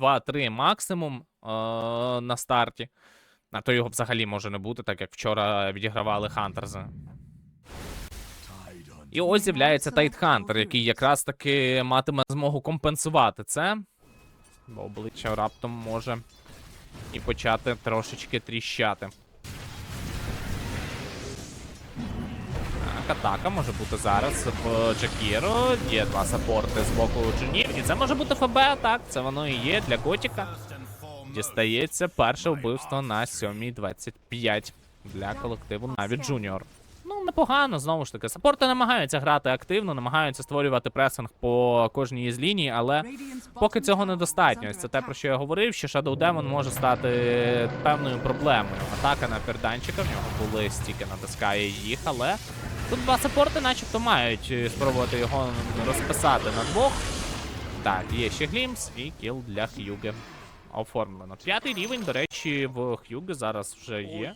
2-3 максимум е, на старті. А то його взагалі може не бути, так як вчора відігравали Хантерзи. І ось з'являється Тайтхантер, який якраз таки матиме змогу компенсувати це. Бо обличчя раптом може і почати трошечки тріщати. Атака може бути зараз в Джакіру. Є два саппорти з боку джунів. І це може бути ФБ, так, це воно і є для Готіка. Дістається перше вбивство на 7.25 для колективу навіть Джуніор. Ну, непогано, знову ж таки. Саппорти намагаються грати активно, намагаються створювати пресинг по кожній із ліній, але поки цього недостатньо. Ось Це те, про що я говорив, що Shadow Demon може стати певною проблемою. Атака на перданчика, в нього були стільки натискає їх, але тут два саппорти начебто мають е, спробувати його розписати на двох. Так, є ще глімс і кіл для Х'юги. Оформлено. П'ятий рівень, до речі, в Х'юги зараз вже є.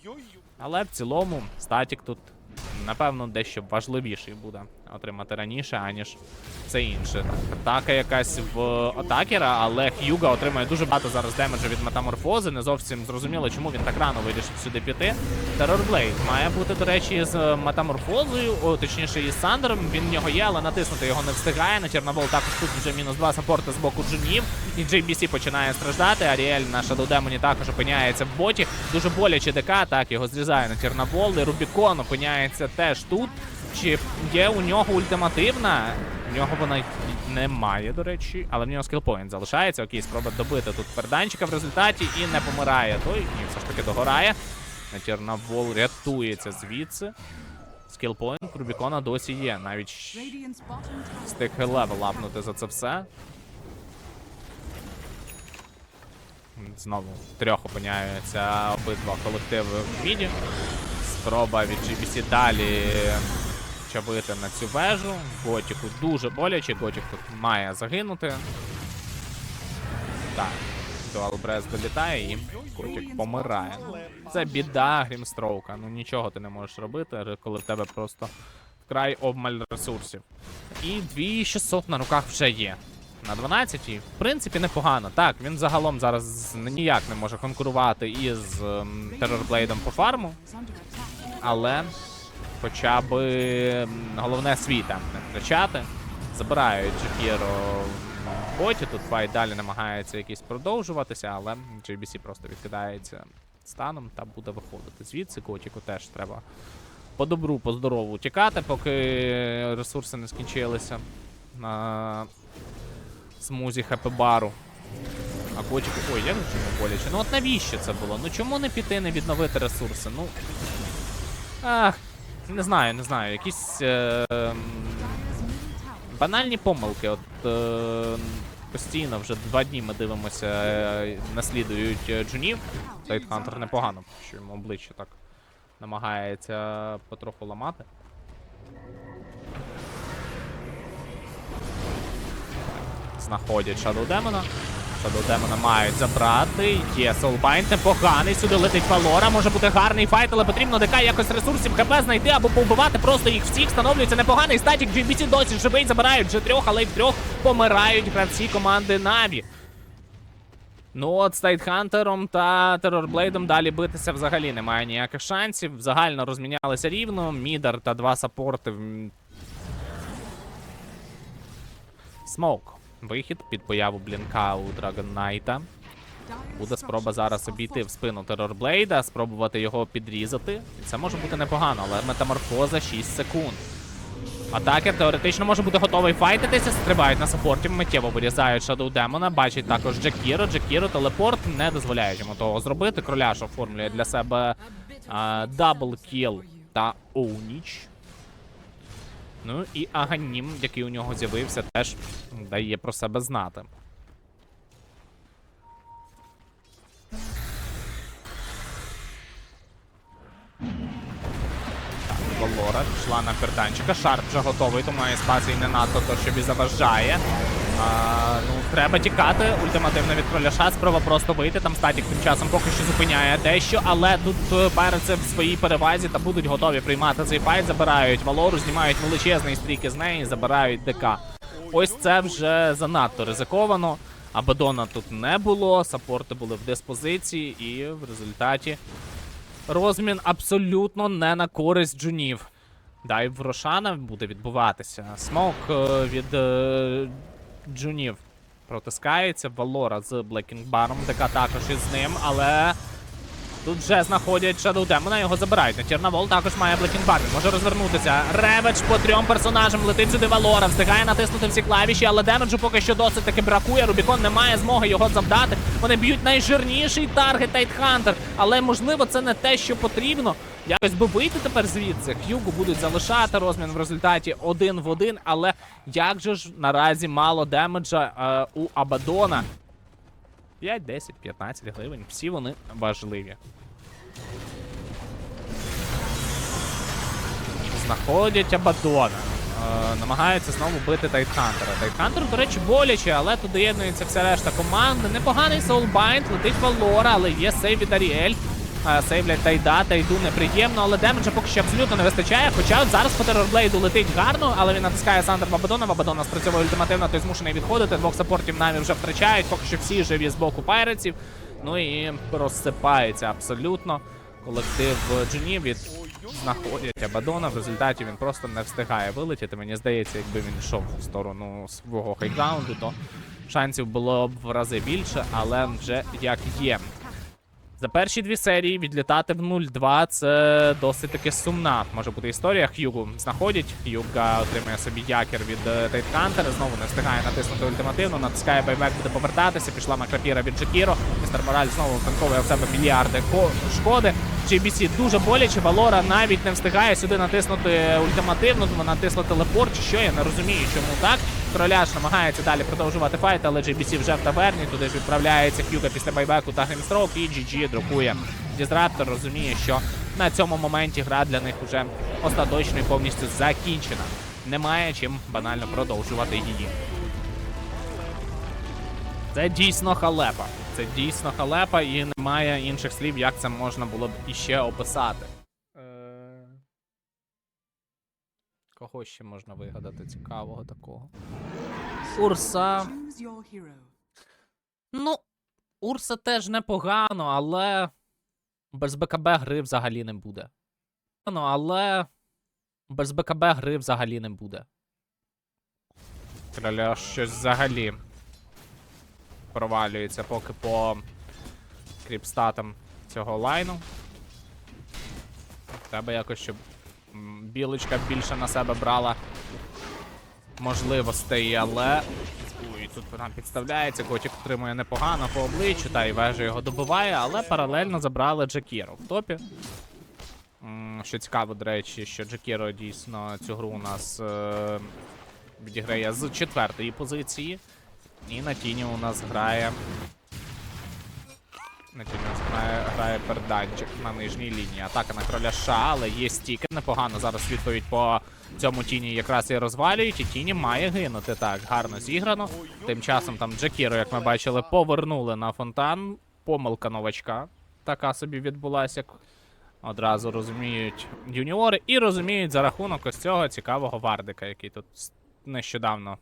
Але в цілому статік тут, напевно, дещо важливіший буде отримати раніше, аніж це інше. Атака якась в атакера, але Х'юга отримує дуже багато зараз демеджу від метаморфози. Не зовсім зрозуміло, чому він так рано вирішив сюди піти. Терорблейд має бути, до речі, з метаморфозою, о, точніше, із Сандером. Він в нього є, але натиснути його не встигає. На Чорнобол також тут вже мінус два саппорти з боку джунів. І JBC починає страждати. Аріель на Shadow Demon також опиняється в боті. Дуже боляче ДК, так його зрізає на Чорнобол. І Рубікон опиняється теж тут. Чи є у нього ультимативна? У нього вона немає, до речі, але в нього скілпоінт залишається. Окей, спроба добити тут перданчика в результаті і не помирає. Той ні, все ж таки догорає. На Чорнобол рятується звідси. Скілпоінт Рубікона досі є. Навіть встиг левел апнути за це все. Знову трьох опиняються обидва колективи в міді. Спроба від GBC далі чавити на цю вежу. Готіку дуже боляче. Готік тут має загинути. Так. Дуал Брес долітає і Готік помирає. Це біда Грімстроука. Ну нічого ти не можеш робити, коли в тебе просто вкрай обмаль ресурсів. І 2600 на руках вже є. На 12 в принципі непогано. Так, він загалом зараз ніяк не може конкурувати із ем, Терорблейдом по фарму, але хоча б головне свій там не втрачати. Забирають Джекіро в боті. Тут файт далі намагається якийсь продовжуватися, але JBC просто відкидається станом та буде виходити. Звідси Котіку теж треба по добру, по здорову тікати, поки ресурси не скінчилися на смузі хп бару. А котику. Ой, як же чому боляче. Ну от навіщо це було? Ну чому не піти, не відновити ресурси? Ну. Ах, не знаю, не знаю. Якісь. Е, банальні помилки. От е, постійно вже два дні ми дивимося, е, наслідують е, джунів. Тайтхантер непогано, що йому обличчя так намагається потроху ламати. Знаходять Shadow Демона. Shadow Демона мають забрати. Є Soulbind непоганий. Сюди летить Валора. Може бути гарний файт, але потрібно ДК якось ресурсів ХП знайти або повбивати просто їх всіх. Становлюється непоганий статік. GBC досі живий, забирають вже трьох, але й втрьох помирають гравці команди Наві. Ну от з Тайтхантером та Терорблейдом далі битися взагалі немає ніяких шансів. Загально розмінялися рівно. Мідер та два саппорти. в- Смоук. Вихід під появу блінка у Dragon Knight. Буде спроба зараз обійти в спину Терорблейда, спробувати його підрізати. Це може бути непогано, але метаморфоза 6 секунд. Атакер теоретично може бути готовий файтитися, стрибають на саппорті, миттєво вирізають Shadow Демона, бачить також Джекіро. Джекіро телепорт не дозволяє йому того зробити. Кроляш оформлює для себе дабл кіл та оуніч. Ну і Аганім, який у нього з'явився, теж дає про себе знати. Валора пішла на перданчика. Шарп вже готовий, тому має спасій не надто то, що і заважає. А, ну, треба тікати. Ультимативно від кроляша. Спроба просто вийти. Там статік тим часом поки що зупиняє дещо, але тут е, Переце в своїй перевазі та будуть готові приймати цей файт. Забирають Валору, знімають величезний стрік із неї, забирають ДК. Ось це вже занадто ризиковано. Абадона тут не було, саппорти були в диспозиції, і в результаті розмін абсолютно не на користь джунів. Дайв Рошана буде відбуватися. Смок е, від е, джунів протискається. Валора з Блекінгбаром, ДК також із ним, але тут вже знаходять Shadow Demon, його забирають. На Тірнавол також має Блекінгбар. Може розвернутися. Реведж по трьом персонажам летить сюди Валора. Встигає натиснути всі клавіші, але демеджу поки що досить таки бракує. Рубікон не має змоги його завдати. Вони б'ють найжирніший таргет Тайтхантер. Але можливо це не те, що потрібно. Якось би вийти тепер звідси. Х'югу будуть залишати розмін в результаті один в один. Але як же ж наразі мало демеджа е, у Абадона? 5, 10, 15 гривень. Всі вони важливі. Знаходять Абадона. Е, намагаються знову бити Тайтхантера. Тайтхантер, до речі, боляче, але тут доєднується вся решта команди. Непоганий соулбайнд, летить Валора, але є сейв від Аріель. Е, Сейвлять Тайда, Тайду неприємно, але демеджа поки що абсолютно не вистачає. Хоча зараз по терорблейду летить гарно, але він натискає Сандер Вабадона. Вабадона спрацьовує ультимативно, той змушений відходити. Двох саппортів наві вже втрачають, поки що всі живі з боку пайреців. Ну і розсипається абсолютно. Колектив Джунів від знаходять Абадона. В результаті він просто не встигає вилетіти. Мені здається, якби він йшов в сторону свого хайграунду, то шансів було б в рази більше, але вже як є. За перші дві серії відлітати в 0-2 це досить таки сумна. Може бути історія. Х'югу знаходять. Х'юга отримує собі якір від Тейткантера. Знову не встигає натиснути ультимативно. Натискає байбек, буде повертатися. Пішла Макрапіра від Джекіро. Містер Мораль знову танковує в себе мільярди шкоди. GBC дуже боляче. Валора навіть не встигає сюди натиснути ультимативно. Вона натисла телепорт чи що. Я не розумію, чому так. Кроляш намагається далі продовжувати файт, але JBC вже в таверні. Туди ж відправляється Хьюга після байбеку та геймстрок, і GG друкує. Дізраптор розуміє, що на цьому моменті гра для них вже остаточно і повністю закінчена. Немає чим банально продовжувати її. Це дійсно халепа. Це дійсно халепа, і немає інших слів, як це можна було б іще описати. Е, Кого ще можна вигадати цікавого такого? Урса. Ну, Урса теж непогано, але без БКБ гри взагалі не буде. Ну, але без БКБ гри взагалі не буде. Кроля щось взагалі провалюється поки по кріпстатам цього лайну. Треба якось, щоб білочка більше на себе брала можливостей, але. Ой, тут вона підставляється, котик отримує непогано по обличчю, та і вежа його добиває, але паралельно забрали Джакіро в топі. Що цікаво, до речі, що Джакіро дійсно цю гру у нас е, відіграє з четвертої позиції. І на тіні у нас грає. На тіні у нас грає, грає перданчик на нижній лінії. Атака на кроляша, але є стіки. Непогано зараз відповідь по цьому тіні якраз і розвалюють, і тіні має гинути. Так, гарно зіграно. Тим часом там Джакіро, як ми бачили, повернули на фонтан. Помилка новачка. Така собі відбулася, як одразу розуміють юніори, і розуміють за рахунок ось цього цікавого вардика, який тут нещодавно.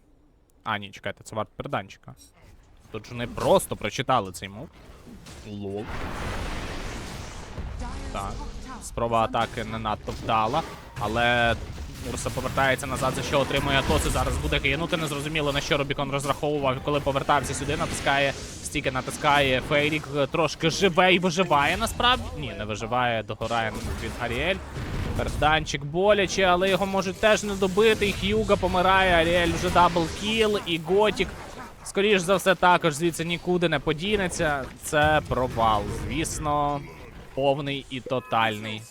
А, ні, чекайте, це вард перданчика. Тут ж вони просто прочитали цей мув. Лол. Так. Спроба атаки не надто вдала, але Урса повертається назад, за що отримує Атос і зараз буде кинути. Незрозуміло на що Рубікон розраховував, коли повертався сюди, натискає стіки, натискає Фейрік, трошки живе і виживає насправді. Ні, не виживає, догорає від Аріель. Перданчик боляче, але його можуть теж не добити. І Х'юга помирає, Аріель вже дабл кіл, і Готік. Скоріш за все, також звідси нікуди не подінеться. Це провал. Звісно, повний і тотальний.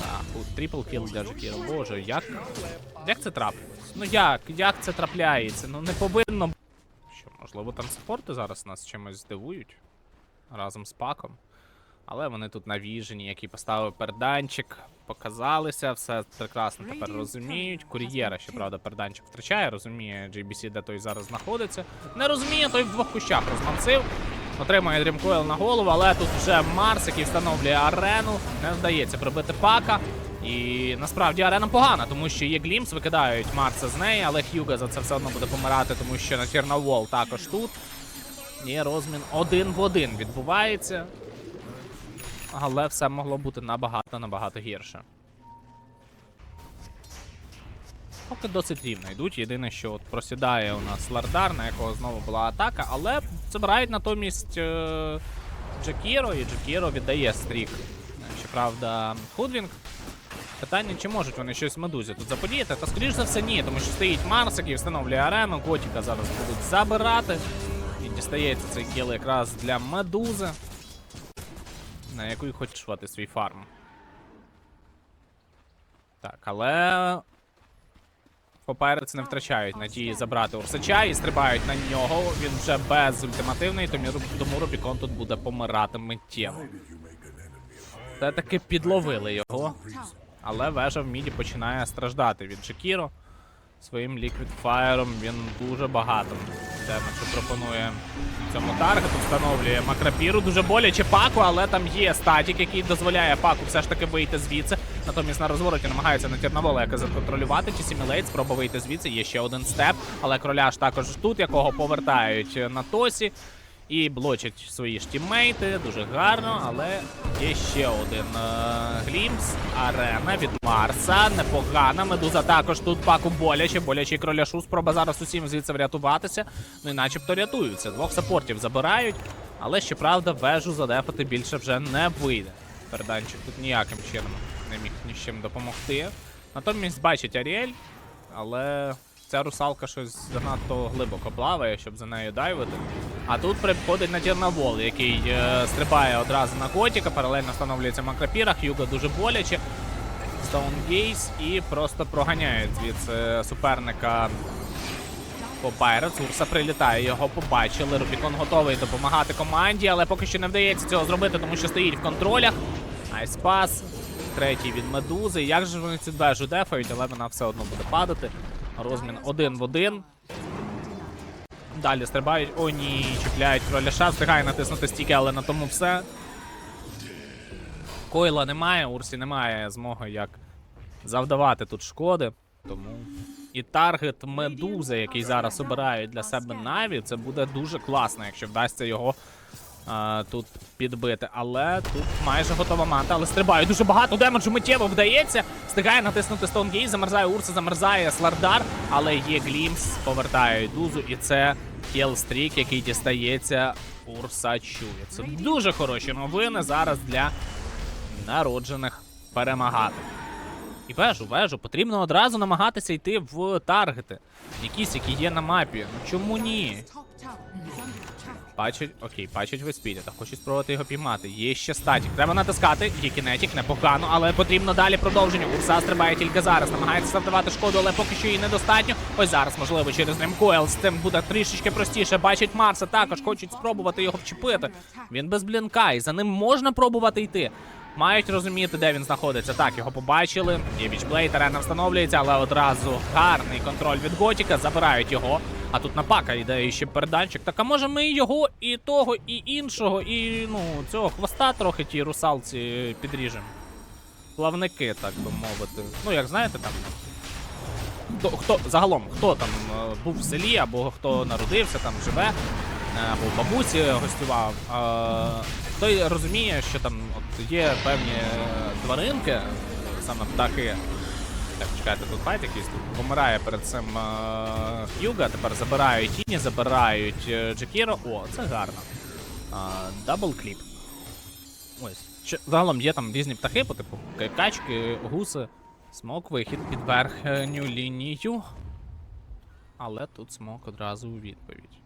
Так, трипл кіл для Джекіро. Боже, як. Як це трапилось? Ну як? Як це трапляється? Ну не повинно. Що, можливо, там саппорти зараз нас чимось здивують разом з паком. Але вони тут навіжені, які поставив перданчик, показалися, все прекрасно тепер розуміють. Кур'єра, щоправда, перданчик втрачає, розуміє JBC, де той зараз знаходиться. Не розуміє, той в двох кущах розмансив. Отримує Дрімкойл на голову, але тут вже Марс, який встановлює арену. Не вдається пробити пака. І насправді арена погана, тому що є Глімс, викидають Марса з неї, але Х'юга за це все одно буде помирати, тому що на Чорновол також тут. Є розмін один в один відбувається. Але все могло бути набагато набагато гірше. Поки досить рівно йдуть. Єдине, що от просідає у нас Лардар, на якого знову була атака, але забирають натомість е- Джакіро, і Джакіро віддає стрік. Щоправда, Худвінг. Питання, чи можуть вони щось в медузі тут заподіяти? Та скоріш за все ні, тому що стоїть Марс, який встановлює арену, Готіка зараз будуть забирати. І дістається цей кіл якраз для медузи, на яку й хоче швати свій фарм. Так, але Папайрець не втрачають надії забрати Урсача і стрибають на нього. Він вже без ультимативної, тому, Рубікон тут буде помирати миттєво. Та таки підловили його. Але вежа в міді починає страждати від Джекіро. Своїм Fire він дуже багато демеджу пропонує цьому таргету, встановлює Макрапіру. Дуже боляче паку, але там є статік, який дозволяє паку все ж таки вийти звідси. Натомість на розвороті намагається на Терновола яка законтролювати. Чи Сімілейт спроба вийти звідси. Є ще один степ, але кроляш також тут, якого повертають на тосі. І блочать свої ж тіммейти, дуже гарно, але є ще один е, глімс. Арена від Марса. Непогана. Медуза також тут паку боляче, боляче кроляшу. Спроба зараз усім звідси врятуватися. Ну і начебто рятуються. Двох саппортів забирають, але щоправда, вежу задефати більше вже не вийде. Переданчик тут ніяким чином не міг ні з чим допомогти. Натомість бачить Аріель, але ця русалка щось занадто глибоко плаває, щоб за нею дайвити. А тут приходить на Тірнавол, який е, стрибає одразу на котика, паралельно встановлюється Макрапіра, Х'юго дуже боляче. Стоунгейс і просто проганяють звідси суперника по Пайрец. Урса прилітає, його побачили. Рубікон готовий допомагати команді, але поки що не вдається цього зробити, тому що стоїть в контролях. Айспас. Третій від медузи. Як же вони цю вежу дефають, але вона все одно буде падати. Розмін один в один. Далі стрибають. О, ні, чіпляють кроляша, встигає натиснути стіки, але на тому все. Койла немає, Урсі немає змоги як завдавати тут шкоди. Тому і таргет медузи, який зараз обирають для себе Наві, це буде дуже класно, якщо вдасться його а, тут підбити. Але тут майже готова манта, але стрибає дуже багато демеджу миттєво вдається. Встигає натиснути Стоунгейт, замерзає Урса, замерзає Слардар, але є Глімс, повертає Дузу, і це кілстрік, який дістається Урсачу. Це дуже хороші новини зараз для народжених перемагати. І вежу, вежу, потрібно одразу намагатися йти в таргети, якісь, які є на мапі. Ну чому ні? Бачать, окей, бачить ви спіді, та хочуть спробувати його піймати. Є ще статік. Треба натискати. Є кінетік, непогано, але потрібно далі продовження. Урса стрибає тільки зараз. Намагається завдавати шкоду, але поки що її недостатньо. Ось зараз, можливо, через ним Койл з цим буде трішечки простіше. Бачить Марса, також хочуть спробувати його вчепити. Він без блінка, і за ним можна пробувати йти. Мають розуміти, де він знаходиться. Так, його побачили. Є вічблейд, арена встановлюється, але одразу гарний контроль від Готіка. Забирають його. А тут напака йде ще переданчик. Так а може ми його і того, і іншого, і ну цього хвоста трохи тій русалці підріжемо. Плавники, так би мовити. Ну, як знаєте, там. Хто, хто загалом, хто там е, був в селі, або хто народився, там живе, або бабусі гостював, е, той розуміє, що там от є певні е, тваринки, саме птахи. Так, чекайте, тут файт якийсь тут помирає перед цим е, Х'юга, тепер забирають тіні, забирають е, Джекіро. О, це гарно. Дабл кліп. Ось. Що, загалом є там різні птахи, по типу качки, гуси. Смок вихід під верхню лінію. Але тут смок одразу у відповідь.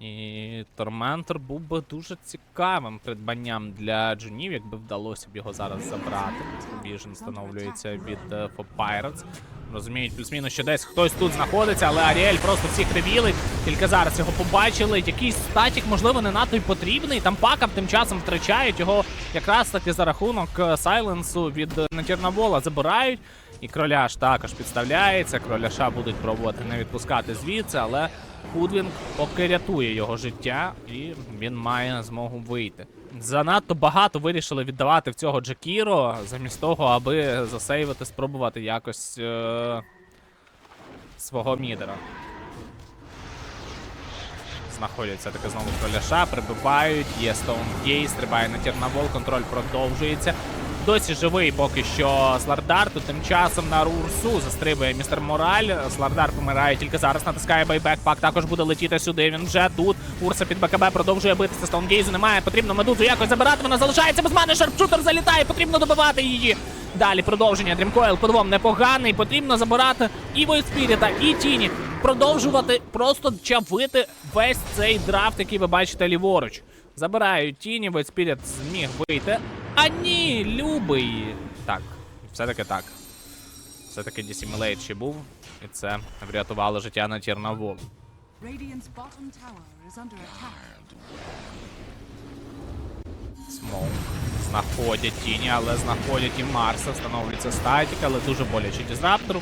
І Торментор був би дуже цікавим придбанням для джунів, якби вдалося б його зараз забрати. Vision встановлюється від е, For Pirates. Розуміють, плюс-мінус, що десь хтось тут знаходиться, але Аріель просто всіх ревілить. Тільки зараз його побачили. Якийсь статік, можливо, не надто й потрібний. Там пакап тим часом втрачають його якраз таки за рахунок е, сайленсу від е, Натірнавола забирають. І кроляш також підставляється. Кроляша будуть пробувати не відпускати звідси, але Худвінг поки рятує його життя, і він має змогу вийти. Занадто багато вирішили віддавати в цього Джекіро, замість того, аби засейвити, спробувати якось е- свого мідера. Знаходяться таки знову кроляша, прибивають, є Стоунгей, стрибає на Тірнавол, контроль продовжується. Досі живий поки що Слардар, тут тим часом на Урсу застрибує містер Мораль. Слардар помирає тільки зараз, натискає байбек. Пак також буде летіти сюди. Він вже тут. Урса під БКБ продовжує битися. Стоунгейзу немає. Потрібно медузу якось забирати. Вона залишається без мене. Шарпшутер залітає. Потрібно добивати її. Далі продовження. Дрімкойл по двом непоганий. Потрібно забирати і Войспіріта, і Тіні. Продовжувати просто чавити весь цей драфт, який ви бачите ліворуч. Забирають тіні, Войспіріт зміг вийти. А ні, любий. Так, все-таки так. Все-таки Дісімілейт ще був, і це врятувало життя на attack. Смоук. Знаходять тіні, але знаходять і Марса. Встановлюється статік, але дуже боляче Дізраптору.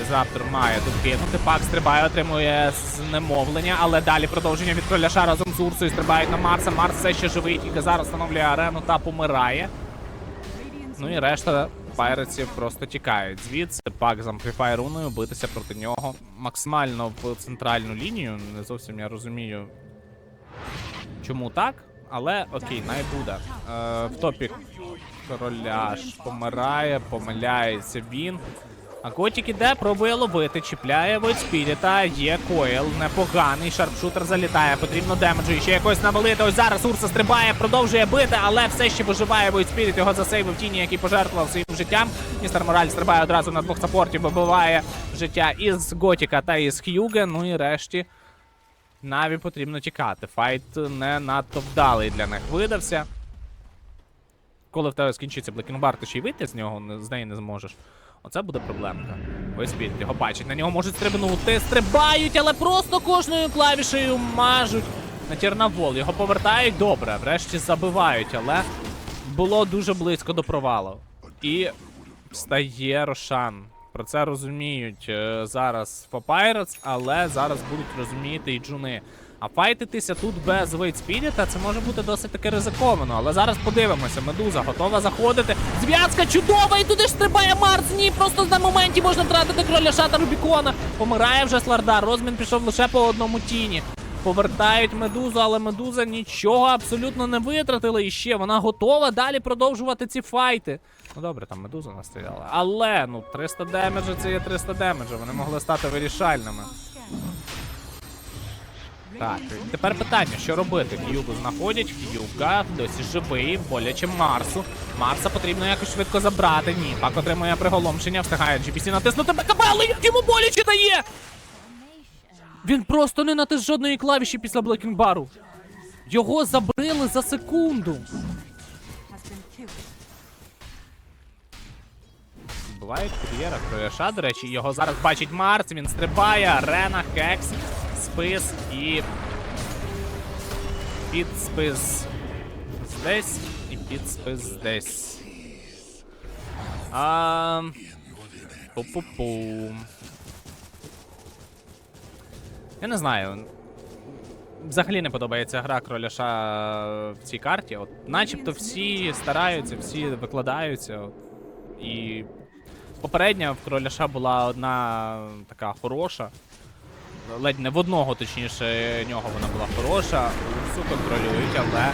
Дізраптор має тут кинути. Пак стрибає, отримує знемовлення, але далі продовження від кроляша разом з Урсою стрибають на Марса. Марс все ще живий, тільки зараз встановлює арену та помирає. Ну і решта пайреців просто тікають звідси. Пак з ампліфайруною битися проти нього максимально в центральну лінію. Не зовсім я розумію, чому так, але окей, най буде. Е, в топі короляш помирає, помиляється він. А котик іде, пробує ловити, чіпляє Войспіріта, є койл, непоганий, шарпшутер залітає, потрібно демеджу, ще якось навалити. Ось зараз Урса стрибає, продовжує бити, але все ще виживає Войспіріт, його засейвив тіні, який пожертвував своїм життям. Містер Мораль стрибає одразу на двох саппортів, вибиває життя із Готіка та із Х'юге, ну і решті. Наві потрібно тікати. Файт не надто вдалий для них видався. Коли в тебе скінчиться Блекінбар, ти ще й вийти з нього з неї не зможеш. Оце буде проблемка. Ось Спіріт його бачить. На нього можуть стрибнути. Стрибають, але просто кожною клавішею мажуть на Тірнавол. Його повертають добре, врешті забивають, але було дуже близько до провалу. І встає Рошан. Про це розуміють е, зараз Фопайрец, але зараз будуть розуміти і джуни. А файтитися тут без Вейтспіріта це може бути досить таки ризиковано. Але зараз подивимося. Медуза готова заходити. Зв'язка чудова! І туди ж стрибає Марс. Ні, просто на моменті можна втратити кроля шата Рубікона. Помирає вже Слардар. Розмін пішов лише по одному тіні. Повертають медузу, але медуза нічого абсолютно не витратила. І ще вона готова далі продовжувати ці файти. Ну добре, там медуза настріляла. Але ну 300 демеджа це є 300 демеджа. Вони могли стати вирішальними. Так, тепер питання, що робити? К'югу знаходять, К'юга досі живий, боляче Марсу. Марса потрібно якось швидко забрати. Ні, пак отримує приголомшення, встигає GPC натиснути БКБ, але як йому боляче дає! Він просто не натис жодної клавіші після Блекінг-бару. Його забрили за секунду. Бувають кур'єра Крояша, до речі, його зараз бачить Марс, він стрибає, арена, хекс, спис і. Підспис здесь і підспис здесь. А... Пу-пу-пу. Я не знаю. Взагалі не подобається гра кроляша в цій карті. От, начебто всі стараються, всі викладаються. І Попередня в кроляша була одна така хороша. Ледь не в одного, точніше, нього вона була хороша. Урсу контролюють, але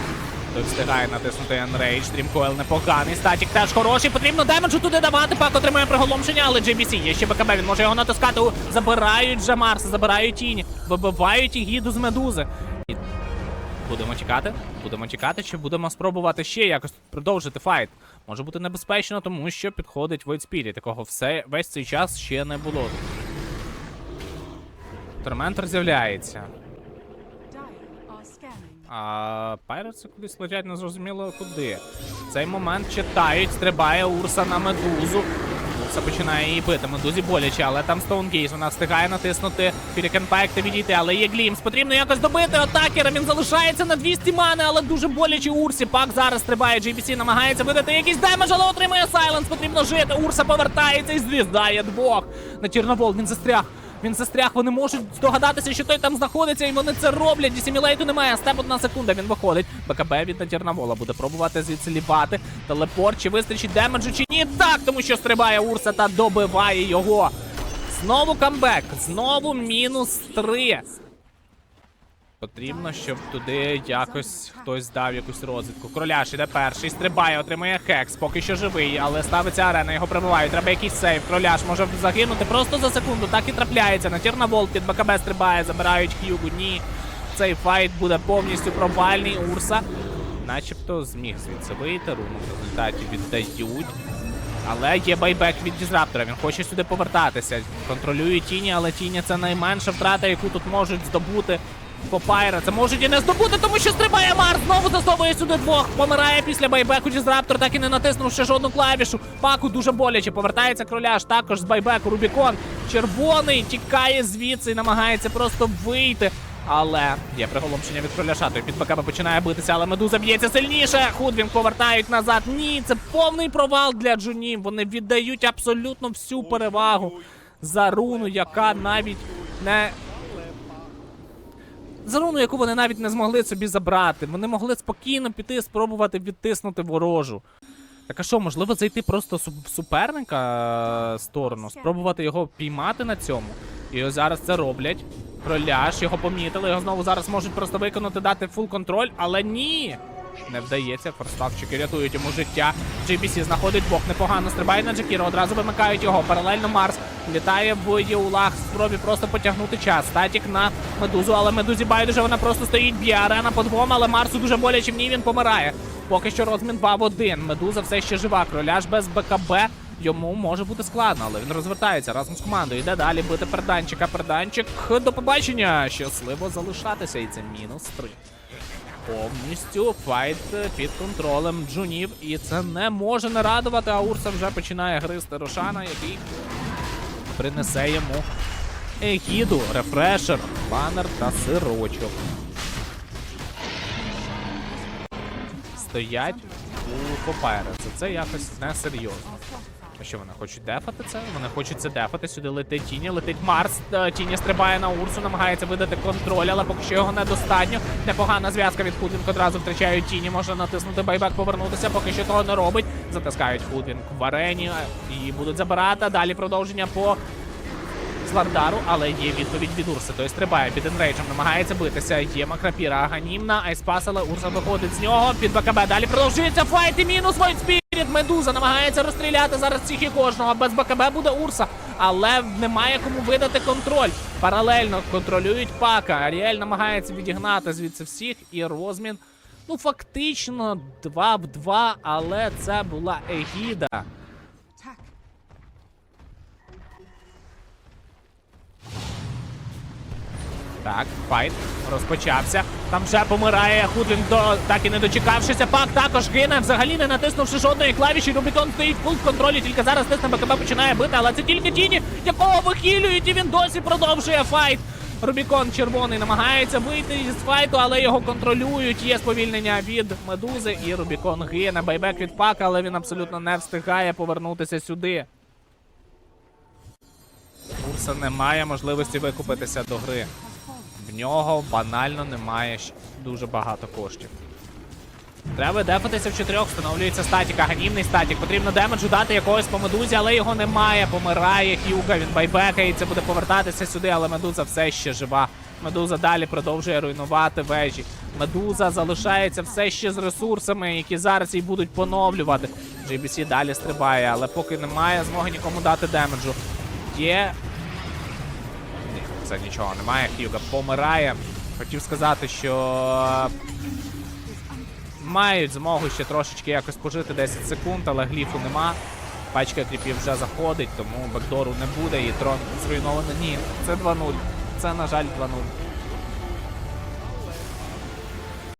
той встигає натиснути Enrage. Стрімкойл непоганий. Статік теж хороший. Потрібно демеджу туди давати. Пак отримує приголомшення, але JBC є ще БКБ. Він може його натискати. Забирають вже Марса, забирають тіні. Вибивають і гіду з медузи. Будемо чекати, будемо чекати, чи будемо спробувати ще якось продовжити файт. Може бути небезпечно, тому що підходить Void Spirit, якого все, весь цей час ще не було. Торментор з'являється. А пайреци кудись летять незрозуміло куди. В цей момент читають, стрибає Урса на медузу. Урса починає її бити. Медузі боляче, але там Стоунгейз. Вона встигає натиснути Пірікенпайк та відійти, але є Глімс. Потрібно якось добити атакера. Він залишається на 200 мани, але дуже боляче Урсі. Пак зараз стрибає. JBC намагається видати якийсь демедж, але отримує сайленс. Потрібно жити. Урса повертається і зрізає двох. На Чорновол він застряг. Він застряг, вони можуть здогадатися, що той там знаходиться, і вони це роблять. Дісімілейту немає. Степ одна секунда, він виходить. БКБ від Натірнавола буде пробувати звідси ліпати. Телепорт, чи вистачить демеджу, чи ні? Так, тому що стрибає Урса та добиває його. Знову камбек, знову мінус 3. Потрібно, щоб туди якось хтось дав якусь розвідку. Кроляш іде перший, стрибає, отримує хекс, поки що живий, але ставиться арена, його прибивають. Треба якийсь сейв. Кроляш може загинути просто за секунду. Так і трапляється. На Тірнавол під БКБ стрибає, забирають Хьюгу. Ні. Цей файт буде повністю провальний. Урса, начебто, зміг звідси вийти. Руну в результаті віддають. Але є байбек від Дізраптора. Він хоче сюди повертатися. Контролює тіні, але тіні це найменша втрата, яку тут можуть здобути. Попайра. Це можуть і не здобути, тому що стрибає Марс. Знову засовує сюди двох. Помирає після байбеку Дізраптор, так і не натиснув ще жодну клавішу. Паку дуже боляче. Повертається кроляш. Також з байбеку. Рубікон. Червоний тікає звідси і намагається просто вийти. Але є приголомшення від кроляша. Той під БКБ починає битися, але медуза б'ється сильніше. Худвін повертають назад. Ні, це повний провал для джунів. Вони віддають абсолютно всю перевагу за руну, яка навіть не. За руну, яку вони навіть не змогли собі забрати. Вони могли спокійно піти спробувати відтиснути ворожу. Так а що, можливо, зайти просто в суперника е, сторону, спробувати його піймати на цьому. І ось зараз це роблять. Кроляш, його помітили, його знову зараз можуть просто виконати, дати фул контроль, але ні. Не вдається, форставчики рятують йому життя. GBC знаходить бок непогано, стрибає на Джекіра, одразу вимикають його. Паралельно Марс літає в Єулах спробі просто потягнути час. Статік на медузу, але медузі байдуже вона просто стоїть, б'є арена по двом, але Марсу дуже боляче в ній він помирає. Поки що розмін 2 в 1. Медуза все ще жива. Кроляш без БКБ. Йому може бути складно, але він розвертається разом з командою. Йде далі бити перданчика. Перданчик до побачення. Щасливо залишатися. І це мінус 3. Повністю файт під контролем джунів. І це не може не радувати. А Урса вже починає гризти Рошана, який принесе йому егіду, рефрешер, банер та сирочок. Стоять у Попайреса. Це якось несерйозно. А що вони хочуть дефати це? Вони хочуть це дефати. Сюди летить Тіні, летить Марс. Е, Тіні стрибає на Урсу, намагається видати контроль, але поки що його недостатньо. Непогана зв'язка від Худвінг одразу втрачають Тіні. Може натиснути байбек, повернутися, поки що того не робить. Затискають Худвінг в арені е, і будуть забирати. Далі продовження по Слардару, але є відповідь від Урси. Той стрибає під енрейджем, намагається битися. Є макрапіра аганімна, айспас, але Урса виходить з нього. Під БКБ далі продовжується файт і мінус Войт Спіріт. Медуза намагається розстріляти зараз всіх і кожного. Без БКБ буде Урса, але немає кому видати контроль. Паралельно контролюють пака. Аріель намагається відігнати звідси всіх, і розмін. Ну, фактично, 2 в 2, але це була егіда. Так, файт розпочався. Там вже помирає Худвін до так і не дочекавшися. Пак також гине, взагалі не натиснувши жодної клавіші. Рубікон стоїть в фул контролі. Тільки зараз тисне БКБ починає бити, але це тільки тіні, якого вихилюють, і він досі продовжує файт. Рубікон червоний намагається вийти із файту, але його контролюють. Є сповільнення від медузи, і Рубікон гине. Байбек від пака, але він абсолютно не встигає повернутися сюди. Урса не має можливості викупитися до гри. Нього банально немає дуже багато коштів. Треба дефатися в чотирьох, встановлюється статіка, ганімний статік. Потрібно демеджу дати якогось по медузі, але його немає. Помирає Хьюга, він байбекається, буде повертатися сюди, але медуза все ще жива. Медуза далі продовжує руйнувати вежі. Медуза залишається все ще з ресурсами, які зараз їй будуть поновлювати. GBC далі стрибає, але поки немає змоги нікому дати демеджу. Є це нічого немає. Хьюга помирає. Хотів сказати, що мають змогу ще трошечки якось пожити 10 секунд, але гліфу нема. Пачка кріпів вже заходить, тому бекдору не буде і трон зруйнований. Ні, це 2-0. Це, на жаль, 2-0.